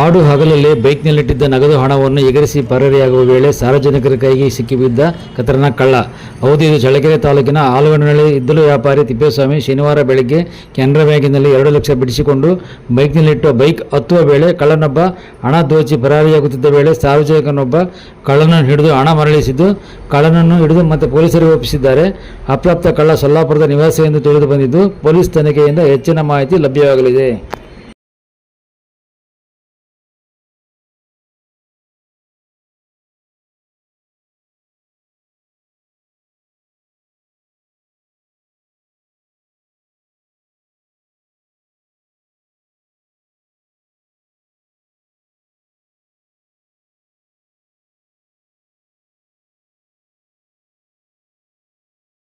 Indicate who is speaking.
Speaker 1: ಆಡು ಹಗಲಲ್ಲಿ ಬೈಕ್ನಲ್ಲಿಟ್ಟಿದ್ದ ನಗದು ಹಣವನ್ನು ಎಗರಿಸಿ ಪರಾರಿಯಾಗುವ ವೇಳೆ ಸಾರ್ವಜನಿಕರ ಕೈಗೆ ಸಿಕ್ಕಿಬಿದ್ದ ಖತರ್ನಾಕ್ ಕಳ್ಳ. ಹೌದು, ಇದು ಚಳ್ಳಕೆರೆ ತಾಲೂಕಿನ ಆಲಗನಹಳ್ಳಿ ಇದ್ದಲು ವ್ಯಾಪಾರಿ ತಿಪ್ಪೇಸ್ವಾಮಿ ಶನಿವಾರ ಬೆಳಗ್ಗೆ ಕೆನರಾ ಬ್ಯಾಂಕಿನಲ್ಲಿ ಎರಡು ಲಕ್ಷ ಬಿಡಿಸಿಕೊಂಡು ಬೈಕ್ನಲ್ಲಿಟ್ಟು ಬೈಕ್ ಹತ್ತುವ ವೇಳೆ ಕಳ್ಳನೊಬ್ಬ ಹಣ ದೋಚಿ ಪರಾರಿಯಾಗುತ್ತಿದ್ದ ವೇಳೆ ಸಾರ್ವಜನಿಕನೊಬ್ಬ ಕಳ್ಳನನ್ನು ಹಿಡಿದು ಹಣ ಮರಳಿಸಿದ್ದು, ಕಳ್ಳನನ್ನು ಹಿಡಿದು ಮತ್ತೆ ಪೊಲೀಸರಿಗೆ ಒಪ್ಪಿಸಿದ್ದಾರೆ. ಅಪ್ರಾಪ್ತ ಕಳ್ಳ ಸೊಲ್ಲಾಪುರದ ನಿವಾಸಿ ಎಂದು ತಿಳಿದು ಬಂದಿದ್ದು, ಪೊಲೀಸ್ ತನಿಖೆಯಿಂದ ಹೆಚ್ಚಿನ ಮಾಹಿತಿ ಲಭ್ಯವಾಗಲಿದೆ.